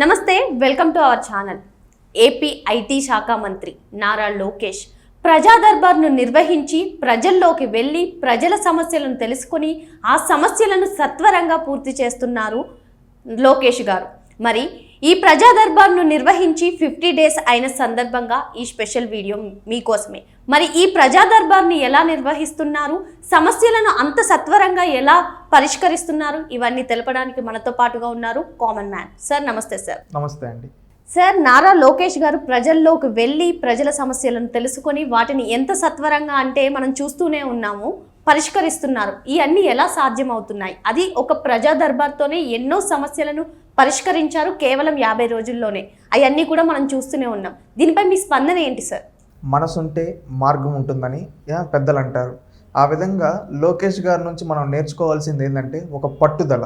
నమస్తే welcome to our channel. AP IT శాఖ మంత్రి నారా లోకేష్ ప్రజా దర్బార్ను నిర్వహించి ప్రజల్లోకి వెళ్ళి ప్రజల సమస్యలను తెలుసుకొని ఆ సమస్యలను సత్వరంగా పూర్తి చేస్తున్నారు లోకేష్ గారు. మరి ఈ ప్రజా దర్బార్ను నిర్వహించి ఫిఫ్టీ డేస్ అయిన సందర్భంగా ఈ స్పెషల్ వీడియో మీకోసమే. మరి ఈ ప్రజా దర్బార్ని ఎలా నిర్వహిస్తున్నారు? సమస్యలను అంత సత్వరంగా ఎలా పరిష్కరిస్తున్నారు? ఇవన్నీ తెలపడానికి మనతో పాటుగా ఉన్నారు కామన్ మ్యాన్. సార్ నమస్తే సార్. నమస్తే అండి. సార్ నారా లోకేష్ గారు ప్రజల్లోకి వెళ్ళి ప్రజల సమస్యలను తెలుసుకొని వాటిని ఎంత సత్వరంగా అంటే మనం చూస్తూనే ఉన్నాము పరిష్కరిస్తున్నారు. ఇవన్నీ ఎలా సాధ్యమవుతున్నాయి? అది ఒక ప్రజా దర్బార్తోనే ఎన్నో సమస్యలను పరిష్కరించారు కేవలం యాభై రోజుల్లోనే. అవన్నీ కూడా మనం చూస్తూనే ఉన్నాం. దీనిపై మీ స్పందన ఏంటి సార్? మనసుంటే మార్గం ఉంటుందని పెద్దలు అంటారు ఆ విధంగా లోకేష్ గారి నుంచి మనం నేర్చుకోవాల్సింది ఏంటంటే ఒక పట్టుదల.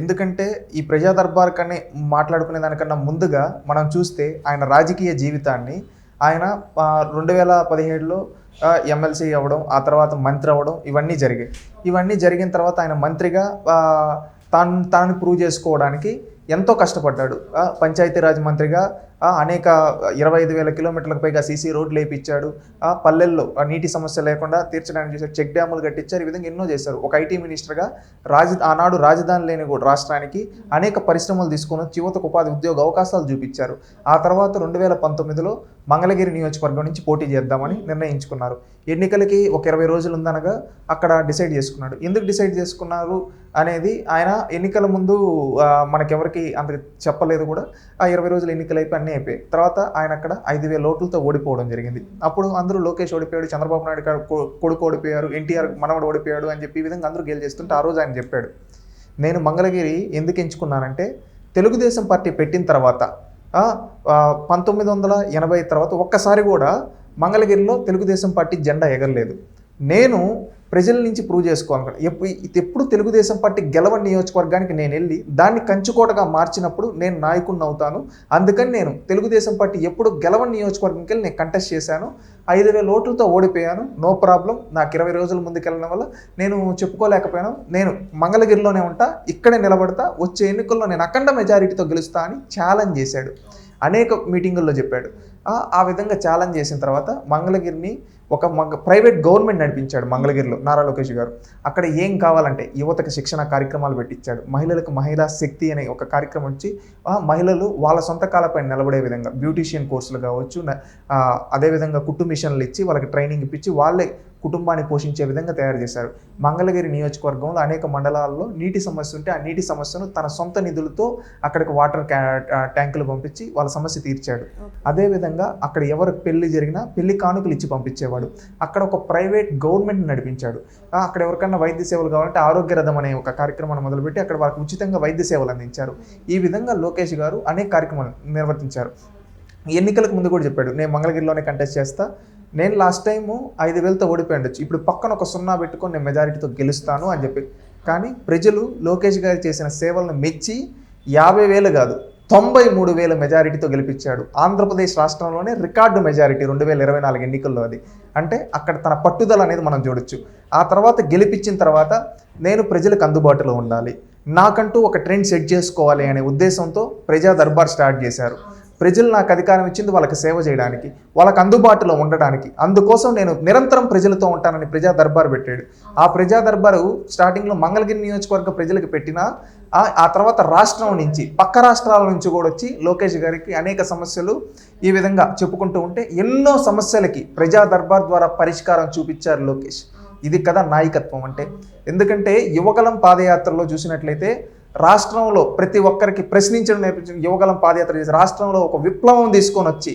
ఎందుకంటే ఈ ప్రజా దర్బార్ కనే మాట్లాడుకునే దానికన్నా ముందుగా మనం చూస్తే ఆయన రాజకీయ జీవితాన్ని ఆయన రెండు వేల పదిహేడులో ఎమ్మెల్సీ అవ్వడం ఆ తర్వాత మంత్రి అవ్వడం ఇవన్నీ జరిగాయి. ఇవన్నీ జరిగిన తర్వాత ఆయన మంత్రిగా తాను తాను ప్రూవ్ చేసుకోవడానికి ఎంతో కష్టపడ్డాడు. పంచాయతీరాజ్ మంత్రిగా అనేక ఇరవై ఐదు వేల కిలోమీటర్లకు పైగా సీసీ రోడ్లు వేయించాడు ఆ పల్లెల్లో ఆ నీటి సమస్య లేకుండా తీర్చడానికి చేశారు చెక్ డ్యాములు కట్టించారు. ఈ విధంగా ఎన్నో చేశారు. ఒక ఐటీ మినిస్టర్గా రాజ ఆనాడు రాజధాని లేని కూడా రాష్ట్రానికి అనేక పరిశ్రమలు తీసుకొని యువతకు ఉపాధి ఉద్యోగ అవకాశాలు చూపించారు. ఆ తర్వాత రెండు వేల పంతొమ్మిదిలో మంగళగిరి నియోజకవర్గం నుంచి పోటీ చేద్దామని నిర్ణయించుకున్నారు. ఎన్నికలకి ఒక ఇరవై రోజులు ఉందనగా అక్కడ డిసైడ్ చేసుకున్నాడు. ఎందుకు డిసైడ్ చేసుకున్నారు? అనేది ఆయన ఎన్నికల ముందు మనకెవరికి అంత చెప్పలేదు కూడా. ఆ ఇరవై రోజులు ఎన్నికలు అయిపోయి అన్నీ అయిపోయాయి. తర్వాత ఆయన అక్కడ ఐదు వేల ఓట్లతో ఓడిపోవడం జరిగింది. అప్పుడు అందరూ లోకేష్ ఓడిపోయాడు చంద్రబాబు నాయుడు గారు కొడుకు ఓడిపోయారు ఎన్టీఆర్ మనవడు ఓడిపోయాడు అని చెప్పి ఈ విధంగా అందరూ గేలు చేస్తుంటే ఆ రోజు ఆయన చెప్పాడు. నేను మంగళగిరి ఎందుకు ఎంచుకున్నానంటే తెలుగుదేశం పార్టీ పెట్టిన తర్వాత పంతొమ్మిది వందల ఎనభై తర్వాత ఒక్కసారి కూడా మంగళగిరిలో తెలుగుదేశం పార్టీ జెండా ఎగరలేదు. నేను ప్రజల నుంచి ప్రూవ్ చేసుకోవాలనుకున్నాను ఎప్పుడు ఎప్పుడు తెలుగుదేశం పార్టీ గెలవని నియోజకవర్గానికి నేను వెళ్ళి దాన్ని కంచుకోటగా మార్చినప్పుడు నేను నాయకుడిని అవుతాను. అందుకని నేను తెలుగుదేశం పార్టీ ఎప్పుడు గెలవని నియోజకవర్గంకి వెళ్ళి నేను కంటెస్ట్ చేశాను. ఐదు వేల ఓట్లతో ఓడిపోయాను. నో ప్రాబ్లం నాకు ఇరవై రోజుల ముందుకెళ్ళడం వల్ల నేను చెప్పుకోలేకపోయాను. నేను మంగళగిరిలోనే ఉంటా ఇక్కడే నిలబడతా వచ్చే ఎన్నికల్లో నేను అఖండ మెజారిటీతో గెలుస్తా అని ఛాలెంజ్ చేశాడు. అనేక మీటింగుల్లో చెప్పాడు. ఆ ఆ విధంగా ఛాలెంజ్ చేసిన తర్వాత మంగళగిరిని ఒక మగ ప్రైవేట్ గవర్నమెంట్ నడిపించాడు మంగళగిరిలో నారా లోకేష్ గారు. అక్కడ ఏం కావాలంటే యువతకు శిక్షణ కార్యక్రమాలు పెట్టించాడు మహిళలకు మహిళా శక్తి అనే ఒక కార్యక్రమం వచ్చి ఆ మహిళలు వాళ్ళ సొంత కాలపై నిలబడే విధంగా బ్యూటీషియన్ కోర్సులు కావచ్చు అదేవిధంగా కుట్టు మిషన్లు ఇచ్చి వాళ్ళకి ట్రైనింగ్ ఇప్పించి వాళ్ళే కుటుంబాన్ని పోషించే విధంగా తయారు చేశారు. మంగళగిరి నియోజకవర్గంలో అనేక మండలాల్లో నీటి సమస్య ఉంటే ఆ నీటి సమస్యను తన సొంత నిధులతో అక్కడికి వాటర్ ట్యాంకులు పంపించి వాళ్ళ సమస్య తీర్చాడు. అదేవిధంగా అక్కడ ఎవరు పెళ్ళి జరిగినా పెళ్ళి కానుకలు ఇచ్చి పంపించేవాడు. అక్కడ ఒక ప్రైవేట్ గవర్నమెంట్ నడిపించాడు. అక్కడ ఎవరికన్నా వైద్య సేవలు కావాలంటే ఆరోగ్య రథం అనే ఒక కార్యక్రమాన్ని మొదలుపెట్టి అక్కడ వాళ్ళకి ఉచితంగా వైద్య సేవలు అందించారు. ఈ విధంగా లోకేష్ గారు అనేక కార్యక్రమాలు నిర్వర్తించారు. ఎన్నికలకు ముందు కూడా చెప్పాడు నేను మంగళగిరిలోనే కంటెస్ట్ చేస్తా. నేను లాస్ట్ టైము ఐదు వేలతో ఓడిపోయిండొచ్చు ఇప్పుడు పక్కన ఒక సున్నా పెట్టుకొని నేను మెజారిటీతో గెలుస్తాను అని చెప్పి. కానీ ప్రజలు లోకేష్ గారు చేసిన సేవలను మెచ్చి యాభై వేలు కాదు తొంభై మూడు వేల మెజారిటీతో గెలిపించాడు. ఆంధ్రప్రదేశ్ రాష్ట్రంలోనే రికార్డు మెజారిటీ రెండు వేల ఇరవై నాలుగు ఎన్నికల్లో అది. అంటే అక్కడ తన పట్టుదల అనేది మనం చూడొచ్చు. ఆ తర్వాత గెలిపించిన తర్వాత నేను ప్రజలకు అందుబాటులో ఉండాలి. నాకంటూ ఒక ట్రెండ్ సెట్ చేసుకోవాలి అనే ఉద్దేశంతో ప్రజా దర్బార్ స్టార్ట్ చేశారు. ప్రజలు నాకు అధికారం ఇచ్చింది వాళ్ళకి సేవ చేయడానికి వాళ్ళకి అందుబాటులో ఉండడానికి. అందుకోసం నేను నిరంతరం ప్రజలతో ఉంటానని ప్రజా దర్బార్ పెట్టాడు. ఆ ప్రజా దర్బారు స్టార్టింగ్లో మంగళగిరి నియోజకవర్గ ప్రజలకు పెట్టిన ఆ- తర్వాత రాష్ట్రం నుంచి పక్క రాష్ట్రాల నుంచి కూడా వచ్చి లోకేష్ గారికి అనేక సమస్యలు ఈ విధంగా చెప్పుకుంటూ ఉంటే ఎన్నో సమస్యలకి ప్రజా దర్బార్ ద్వారా పరిష్కారం చూపించారు లోకేష్. ఇది కదా నాయకత్వం అంటే. ఎందుకంటే యువకలం పాదయాత్రలో చూసినట్లయితే రాష్ట్రంలో ప్రతి ఒక్కరికి ప్రశ్నించడం నేర్పించిన యువగలం పాదయాత్ర చేసి రాష్ట్రంలో ఒక విప్లవం తీసుకొని వచ్చి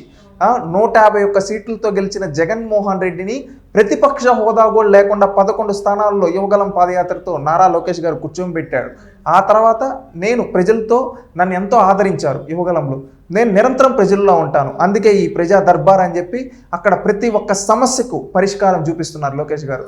నూట యాభై ఒక్క సీట్లతో గెలిచిన జగన్మోహన్ రెడ్డిని ప్రతిపక్ష హోదా కూడా లేకుండా పదకొండు స్థానాల్లో యువగలం పాదయాత్రతో నారా లోకేష్ గారు కూర్చోబెట్టాడు ఆ తర్వాత నేను ప్రజలతో నన్ను ఎంతో ఆదరించారు యువగలంలో. నేను నిరంతరం ప్రజల్లో ఉంటాను. అందుకే ఈ ప్రజా దర్బార్ అని చెప్పి అక్కడ ప్రతి ఒక్క సమస్యకు పరిష్కారం చూపిస్తున్నారు లోకేష్ గారు.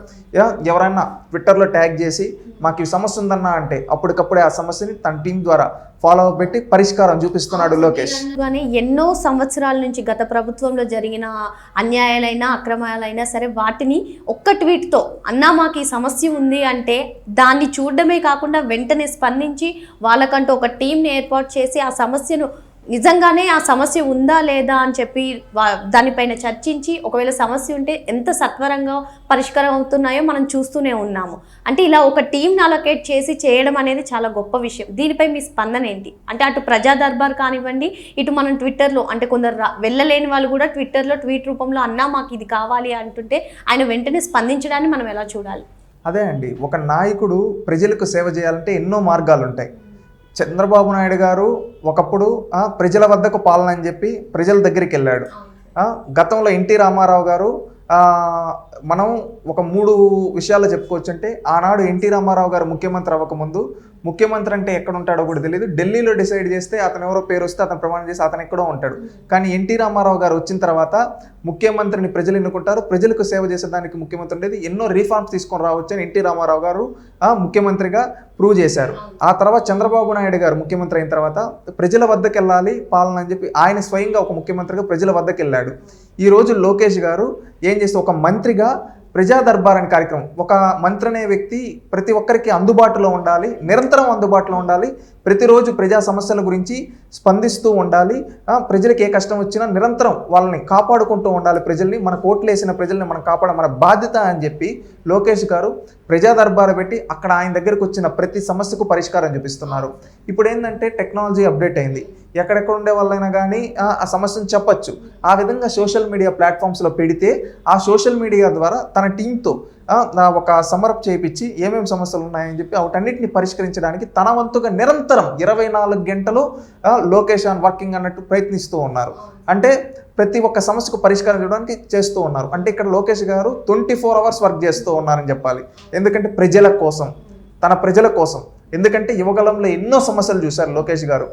ఎవరైనా ట్విట్టర్లో ట్యాగ్ చేసి మాకు ఈ సమస్య ఉందన్నా అంటే అప్పటికప్పుడే ఆ సమస్యని తన టీం ద్వారా ఫాలో అప్ పెట్టి పరిష్కారం చూపిస్తున్నాడు లోకేష్. కానీ ఎన్నో సంవత్సరాల నుంచి గత ప్రభుత్వంలో జరిగిన అన్యాయాలైనా అక్రమాలైనా సరే వాటిని ఒక్క ట్వీట్తో అన్నా మాకు ఈ సమస్య ఉంది అంటే దాన్ని చూడడమే కాకుండా వెంటనే స్పందించి వాళ్ళకంటూ ఒక టీంని ఏర్పాటు చేసి ఆ సమస్యను నిజంగానే ఆ సమస్య ఉందా లేదా అని చెప్పి దానిపైన చర్చించి ఒకవేళ సమస్య ఉంటే ఎంత సత్వరంగా పరిష్కారం అవుతున్నాయో మనం చూస్తూనే ఉన్నాము. అంటే ఇలా ఒక టీంని అలొకేట్ చేసి చేయడం అనేది చాలా గొప్ప విషయం. దీనిపై మీ స్పందన ఏంటి? అంటే అటు ప్రజా దర్బార్ కానివ్వండి ఇటు మనం ట్విట్టర్లో అంటే కొందరు వెళ్ళలేని వాళ్ళు కూడా ట్విట్టర్లో ట్వీట్ రూపంలో అన్నా మాకు ఇది కావాలి అంటుంటే ఆయన వెంటనే స్పందించడాన్ని మనం ఎలా చూడాలి? అదే అండి. ఒక నాయకుడు ప్రజలకు సేవ చేయాలంటే ఎన్నో మార్గాలు ఉంటాయి చంద్రబాబు నాయుడు గారు ఒకప్పుడు ప్రజల వద్దకు పాలన అని చెప్పి ప్రజల దగ్గరికి వెళ్ళాడు. గతంలో ఎన్టీ రామారావు గారు మనం ఒక మూడు విషయాలు చెప్పుకోవచ్చు అంటే ఆనాడు ఎన్టీ రామారావు గారు ముఖ్యమంత్రి అవ్వకముందు ముఖ్యమంత్రి అంటే ఎక్కడ ఉంటాడో కూడా తెలియదు ఢిల్లీలో డిసైడ్ చేస్తే అతను ఎవరో పేరు వస్తే అతను ప్రమాణం చేసి అతను ఎక్కడో ఉంటాడు. కానీ ఎన్టీ రామారావు గారు వచ్చిన తర్వాత ముఖ్యమంత్రిని ప్రజలు ఎన్నుకుంటారు. ప్రజలకు సేవ చేసేదానికి ముఖ్యమంత్రి ఉండేది. ఎన్నో రీఫార్మ్స్ తీసుకొని రావచ్చు అని ఎన్టీ రామారావు గారు ముఖ్యమంత్రిగా ప్రూవ్ చేశారు. ఆ తర్వాత చంద్రబాబు నాయుడు గారు ముఖ్యమంత్రి అయిన తర్వాత ప్రజల వద్దకు వెళ్ళాలి పాలన అని చెప్పి ఆయన స్వయంగా ఒక ముఖ్యమంత్రిగా ప్రజల వద్దకు వెళ్ళాడు ఈ రోజు లోకేష్ గారు ఏం చేస్తే ఒక మంత్రిగా ప్రజా దర్బార్ అనే కార్యక్రమం. ఒక మంత్రి అనే వ్యక్తి ప్రతి ఒక్కరికి అందుబాటులో ఉండాలి నిరంతరం అందుబాటులో ఉండాలి ప్రతిరోజు ప్రజా సమస్యల గురించి స్పందిస్తూ ఉండాలి. ప్రజలకు ఏ కష్టం వచ్చినా నిరంతరం వాళ్ళని కాపాడుకుంటూ ఉండాలి ప్రజల్ని. మన కోట్లు వేసిన ప్రజల్ని మనం కాపాడ మన బాధ్యత అని చెప్పి లోకేష్ గారు ప్రజా దర్బారు పెట్టి అక్కడ ఆయన దగ్గరకు వచ్చిన ప్రతి సమస్యకు పరిష్కారం చూపిస్తున్నారు. ఇప్పుడు ఏంటంటే టెక్నాలజీ అప్డేట్ అయింది. ఎక్కడెక్కడ ఉండే వాళ్ళైనా కానీ ఆ సమస్యను చెప్పొచ్చు. ఆ విధంగా సోషల్ మీడియా ప్లాట్ఫామ్స్లో పెడితే ఆ సోషల్ మీడియా ద్వారా తన టీంతో ఒక సమరప్ చేయించి ఏమేమి సమస్యలు ఉన్నాయని చెప్పి వాటన్నిటిని పరిష్కరించడానికి తన వంతుగా నిరంతరం ఇరవై నాలుగు గంటలు ఆ, లోకేష్ ఆన్ వర్కింగ్ అన్నట్టు ప్రయత్నిస్తూ ఉన్నారు. అంటే ప్రతి ఒక్క సమస్యకు పరిష్కారం చేయడానికి చేస్తూ ఉన్నారు. అంటే ఇక్కడ లోకేష్ గారు ట్వంటీ ఫోర్ అవర్స్ వర్క్ చేస్తూ ఉన్నారని చెప్పాలి. ఎందుకంటే ప్రజల కోసం తన ప్రజల కోసం. ఎందుకంటే యువగలంలో ఎన్నో సమస్యలు చూశారు లోకేష్ గారు.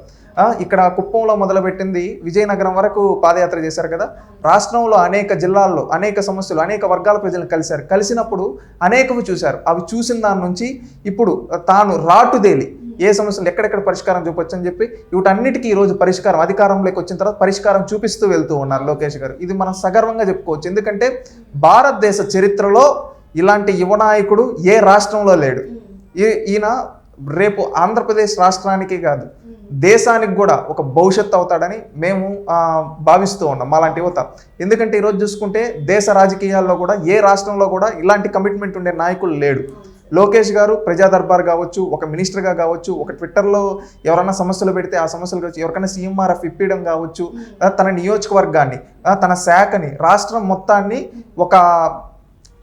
ఇక్కడ కుప్పంలో మొదలుపెట్టింది విజయనగరం వరకు పాదయాత్ర చేశారు కదా. రాష్ట్రంలో అనేక జిల్లాల్లో అనేక సమస్యలు అనేక వర్గాల ప్రజలను కలిశారు. కలిసినప్పుడు అనేకవి చూశారు. అవి చూసిన దాని నుంచి ఇప్పుడు తాను రాటుదేలి ఏ సమస్యలు ఎక్కడెక్కడ పరిష్కారం చూపొచ్చు అని చెప్పి వీటన్నిటికీ ఈరోజు రోజు పరిష్కారం అధికారంలోకి వచ్చిన తర్వాత పరిష్కారం చూపిస్తూ వెళ్తూ ఉన్నారు లోకేష్ గారు. ఇది మనం సగర్వంగా చెప్పుకోవచ్చు. ఎందుకంటే భారతదేశ చరిత్రలో ఇలాంటి యువ నాయకుడు ఏ రాష్ట్రంలో లేడు. ఈ- ఈయన రేపు ఆంధ్రప్రదేశ్ రాష్ట్రానికి కాదు దేశానికి కూడా ఒక భవిష్యత్తు అవుతాడని మేము భావిస్తూ ఉన్నాం అలాంటి యువత. ఎందుకంటే ఈరోజు చూసుకుంటే దేశ రాజకీయాల్లో కూడా ఏ రాష్ట్రంలో కూడా ఇలాంటి కమిట్మెంట్ ఉండే నాయకులు లేడు. లోకేష్ గారు ప్రజా దర్బార్ కావచ్చు ఒక మినిస్టర్గా కావచ్చు ఒక ట్విట్టర్లో ఎవరైనా సమస్యలు పెడితే ఆ సమస్యలు కావచ్చు ఎవరికైనా సీఎంఆర్ఎఫ్ ఇప్పించడం కావచ్చు తన నియోజకవర్గాన్ని తన శాఖని రాష్ట్రం మొత్తాన్ని ఒక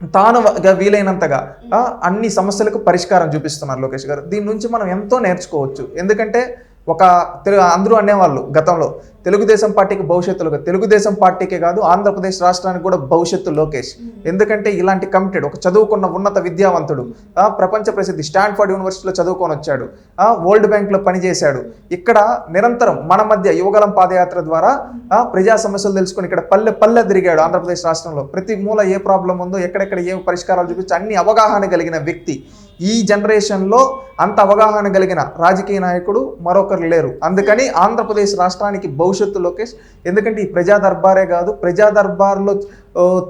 తాను వీలైనంతగా అన్ని సమస్యలకు పరిష్కారం చూపిస్తున్నారు లోకేష్ గారు. దీని నుంచి మనం ఎంతో నేర్చుకోవచ్చు. ఎందుకంటే ఒక తెలు- అందరూ అనేవాళ్ళు గతంలో తెలుగుదేశం పార్టీకి భవిష్యత్తు లోకేష్. తెలుగుదేశం పార్టీకే కాదు ఆంధ్రప్రదేశ్ రాష్ట్రానికి కూడా భవిష్యత్తు లోకేష్. ఎందుకంటే ఇలాంటి కమిటెడ్ ఒక చదువుకున్న ఉన్నత విద్యావంతుడు ప్రపంచ ప్రసిద్ధి స్టాన్ఫర్డ్ యూనివర్సిటీలో చదువుకొని వచ్చాడు వరల్డ్ బ్యాంక్లో పనిచేశాడు. ఇక్కడ నిరంతరం మన మధ్య యువగలం పాదయాత్ర ద్వారా ప్రజా సమస్యలు తెలుసుకొని ఇక్కడ పల్లె పల్లె తిరిగాడు ఆంధ్రప్రదేశ్ రాష్ట్రంలో. ప్రతి మూల ఏ ప్రాబ్లం ఉందో ఎక్కడెక్కడ ఏ పరిష్కారాలు చూపించి అన్ని అవగాహన కలిగిన వ్యక్తి. ఈ జనరేషన్లో అంత అవగాహన కలిగిన రాజకీయ నాయకుడు మరొకరు లేరు. అందుకని ఆంధ్రప్రదేశ్ రాష్ట్రానికి భవిష్యత్తు లోకేష్. ఎందుకంటే ఈ ప్రజా దర్బారే కాదు ప్రజా దర్బార్లో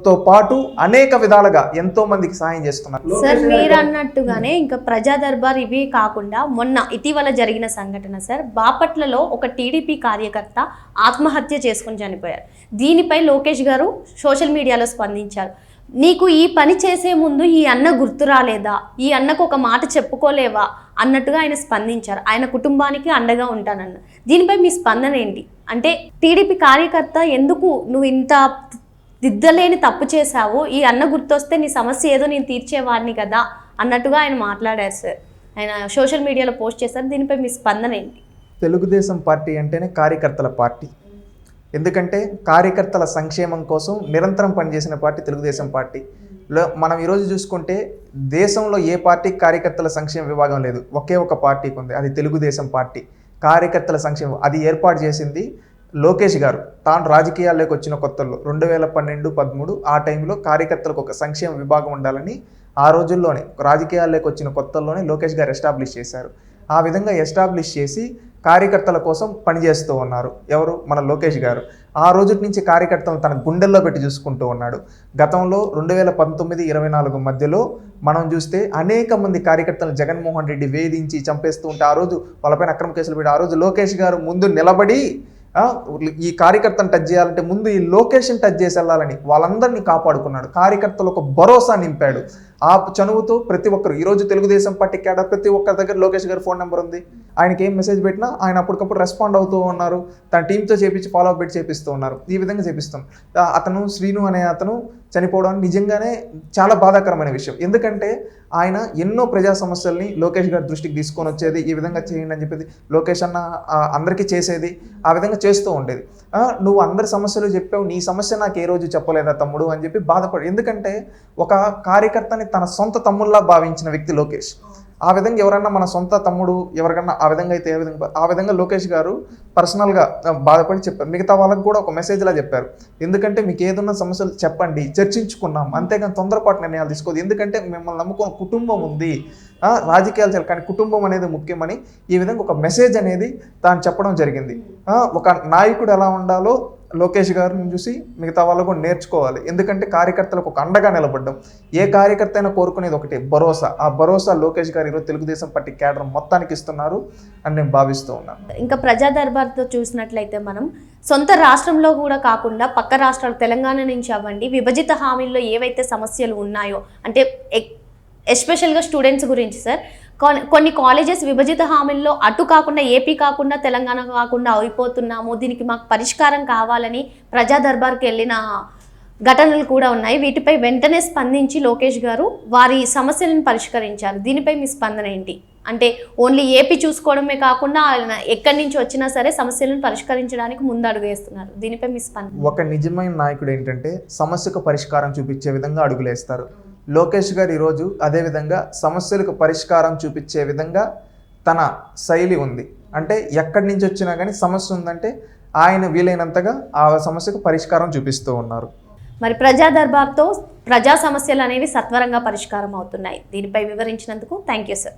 తో పాటు అనేక విధాలుగా ఎంతో మందికి సాయం చేస్తున్నారు. సార్ మీరు అన్నట్టుగానే ఇంకా ప్రజా దర్బార్ ఇవి కాకుండా మొన్న ఇటీవల జరిగిన సంఘటన సార్ బాపట్లలో ఒక టీడీపీ కార్యకర్త ఆత్మహత్య చేసుకుని చనిపోయారు. దీనిపై లోకేష్ గారు సోషల్ మీడియాలో స్పందించారు. నీకు ఈ పని చేసే ముందు ఈ అన్న గుర్తు రాలేదా? ఈ అన్నకు ఒక మాట చెప్పుకోలేవా? అన్నట్టుగా ఆయన స్పందించారు. ఆయన కుటుంబానికి అండగా ఉంటానన్న. దీనిపై మీ స్పందన ఏంటి? అంటే టీడీపీ కార్యకర్త ఎందుకు నువ్వు ఇంత దిద్దలేని తప్పు చేశావు? ఈ అన్న గుర్తొస్తే నీ సమస్య ఏదో నేను తీర్చేవాడిని కదా అన్నట్టుగా ఆయన మాట్లాడారు సార్. ఆయన సోషల్ మీడియాలో పోస్ట్ చేశారు. దీనిపై మీ స్పందన ఏంటి? తెలుగుదేశం పార్టీ అంటేనే కార్యకర్తల పార్టీ. ఎందుకంటే కార్యకర్తల సంక్షేమం కోసం నిరంతరం పనిచేసిన పార్టీ తెలుగుదేశం పార్టీ. లో మనం ఈరోజు చూసుకుంటే దేశంలో ఏ పార్టీ కార్యకర్తల సంక్షేమ విభాగం లేదు? ఒకే ఒక పార్టీకి ఉంది. అది తెలుగుదేశం పార్టీ. కార్యకర్తల సంక్షేమం. అది ఏర్పాటు చేసింది లోకేష్ గారు. తాను రాజకీయాల్లోకి వచ్చిన కొత్తల్లో. రెండు వేల పన్నెండు పదమూడు ఆ టైంలో కార్యకర్తలకు ఒక సంక్షేమ విభాగం ఉండాలని ఆ రోజుల్లోనే రాజకీయాల్లోకి వచ్చిన కొత్తల్లోనే లోకేష్ గారు ఎస్టాబ్లిష్ చేశారు. ఆ విధంగా ఎస్టాబ్లిష్ చేసి కార్యకర్తల కోసం పనిచేస్తూ ఉన్నారు. ఎవరు? మన లోకేష్ గారు. ఆ రోజు నుంచి కార్యకర్తలను తన గుండెల్లో పెట్టి చూసుకుంటూ ఉన్నాడు. గతంలో రెండు వేల పంతొమ్మిది ఇరవై నాలుగు మధ్యలో మనం చూస్తే అనేక మంది కార్యకర్తలను జగన్మోహన్ రెడ్డి వేధించి చంపేస్తూ ఉంటే ఆ రోజు వాళ్ళపైన అక్రమ కేసులు పెట్టి ఆ రోజు లోకేష్ గారు ముందు నిలబడి ఈ కార్యకర్తను టచ్ చేయాలంటే ముందు ఈ లొకేషన్ టచ్ చేసి వెళ్ళాలని వాళ్ళందరినీ కాపాడుకున్నాడు. కార్యకర్తలు ఒక భరోసా నింపాడు. ఆ చనువుతో ప్రతి ఒక్కరు ఈరోజు తెలుగుదేశం పార్టీ కేడర్ ప్రతి ఒక్కరి దగ్గర లోకేష్ గారి ఫోన్ నెంబర్ ఉంది. ఆయనకి ఏం మెసేజ్ పెట్టినా ఆయన అప్పటికప్పుడు రెస్పాండ్ అవుతూ ఉన్నారు. తన టీంతో చేపించి ఫాలో అప్ పెట్టి చేపిస్తూ ఉన్నారు. ఈ విధంగా చేపిస్తాం. అతను శ్రీను అనే అతను చనిపోవడం నిజంగానే చాలా బాధాకరమైన విషయం. ఎందుకంటే ఆయన ఎన్నో ప్రజా సమస్యల్ని లోకేష్ గారి దృష్టికి తీసుకొని వచ్చేది. ఈ విధంగా చేయండి అని చెప్పేది లోకేష్ అన్న అందరికీ చేసేది. ఆ విధంగా చేస్తూ ఉండేది. నువ్వు అందరి సమస్యలు చెప్పావు నీ సమస్య నాకు ఏ రోజు చెప్పలేదా తమ్ముడు అని చెప్పి బాధపడు. ఎందుకంటే ఒక కార్యకర్తని తన సొంత తమ్ముల్లా భావించిన వ్యక్తి లోకేష్. ఆ విధంగా ఎవరన్నా మన సొంత తమ్ముడు ఎవరికన్నా ఆ విధంగా అయితే ఏ విధంగా ఆ విధంగా లోకేష్ గారు పర్సనల్గా బాధపడి చెప్పారు. మిగతా వాళ్ళకి కూడా ఒక మెసేజ్లా చెప్పారు. ఎందుకంటే మీకు ఏదన్నా సమస్యలు చెప్పండి చర్చించుకున్నాం అంతేగాని తొందరపాటు నిర్ణయాలు తీసుకోదు ఎందుకంటే మిమ్మల్ని నమ్ముకున్న కుటుంబం ఉంది. రాజకీయాలు చేయాలి కానీ కుటుంబం అనేది ముఖ్యమని ఈ విధంగా ఒక మెసేజ్ అనేది తాను చెప్పడం జరిగింది. ఒక నాయకుడు ఎలా ఉండాలో లోకేష్ గారిని చూసి మిగతా వాళ్ళు కూడా నేర్చుకోవాలి. ఎందుకంటే కార్యకర్తలకు ఒక అండగా నిలబడ్డం. ఏ కార్యకర్త అయినా కోరుకునేది ఒకటి భరోసా. ఆ భరోసా లోకేష్ గారు ఈరోజు తెలుగుదేశం పార్టీ కేడర్ మొత్తానికి ఇస్తున్నారు అని నేను భావిస్తూ ఉన్నాను. ఇంకా ప్రజా దర్బార్తో చూసినట్లయితే మనం సొంత రాష్ట్రంలో కూడా కాకుండా పక్క రాష్ట్రాలు తెలంగాణ నుంచి అవ్వండి విభజిత హామీల్లో ఏవైతే సమస్యలు ఉన్నాయో అంటే ఎక్- ఎస్పెషల్గా స్టూడెంట్స్ గురించి సార్. కొన్ని కాలేజెస్ విభజిత హామీల్లో అటు కాకుండా ఏపీ కాకుండా తెలంగాణ కాకుండా అయిపోతున్నాము. దీనికి మాకు పరిష్కారం కావాలని ప్రజా దర్బార్కి వెళ్ళిన ఘటనలు కూడా ఉన్నాయి. వీటిపై వెంటనే స్పందించి లోకేష్ గారు వారి సమస్యలను పరిష్కరించారు. దీనిపై మీ స్పందన ఏంటి? అంటే ఓన్లీ ఏపీ చూసుకోవడమే కాకుండా ఎక్కడి నుంచి వచ్చినా సరే సమస్యలను పరిష్కరించడానికి ముందడుగు వేస్తున్నారు. దీనిపై మీ స్పందన? ఒక నిజమైన నాయకుడు ఏంటంటే సమస్యకు పరిష్కారం చూపించే విధంగా అడుగులేస్తారు లోకేష్ గారు ఈరోజు అదేవిధంగా సమస్యలకు పరిష్కారం చూపించే విధంగా తన శైలి ఉంది. అంటే ఎక్కడి నుంచి వచ్చినా కానీ సమస్య ఉందంటే ఆయన వీలైనంతగా ఆ సమస్యకు పరిష్కారం చూపిస్తూ ఉన్నారు. మరి ప్రజా దర్బార్తో ప్రజా సమస్యలు అనేవి సత్వరంగా పరిష్కారం అవుతున్నాయి. దీనిపై వివరించినందుకు థ్యాంక్ యూ సార్.